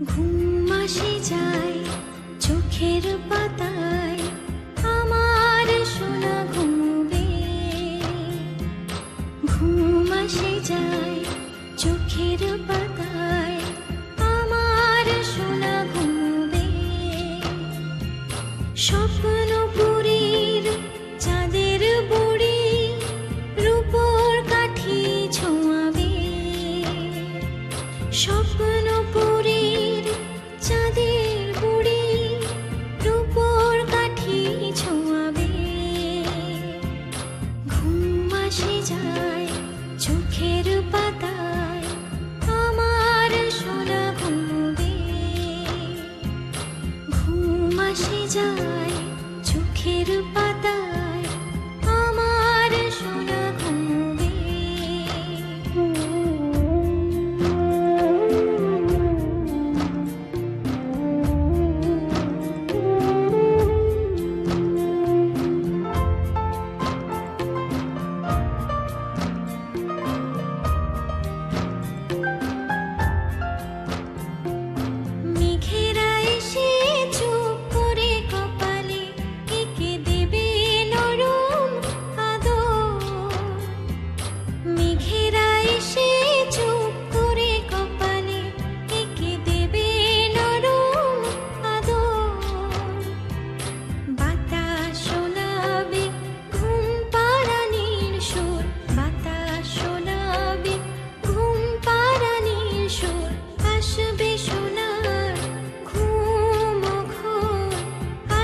ঘুম আসে যায় চোখের পাতায় আসে যায় চোখের পাতায় আমার সোনা ঘুমবে ঘুম আসে যায় চোখের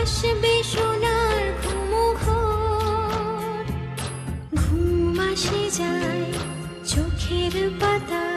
আসবে সোনার ঘুম আসে যায় চোখের পাতা।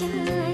谢。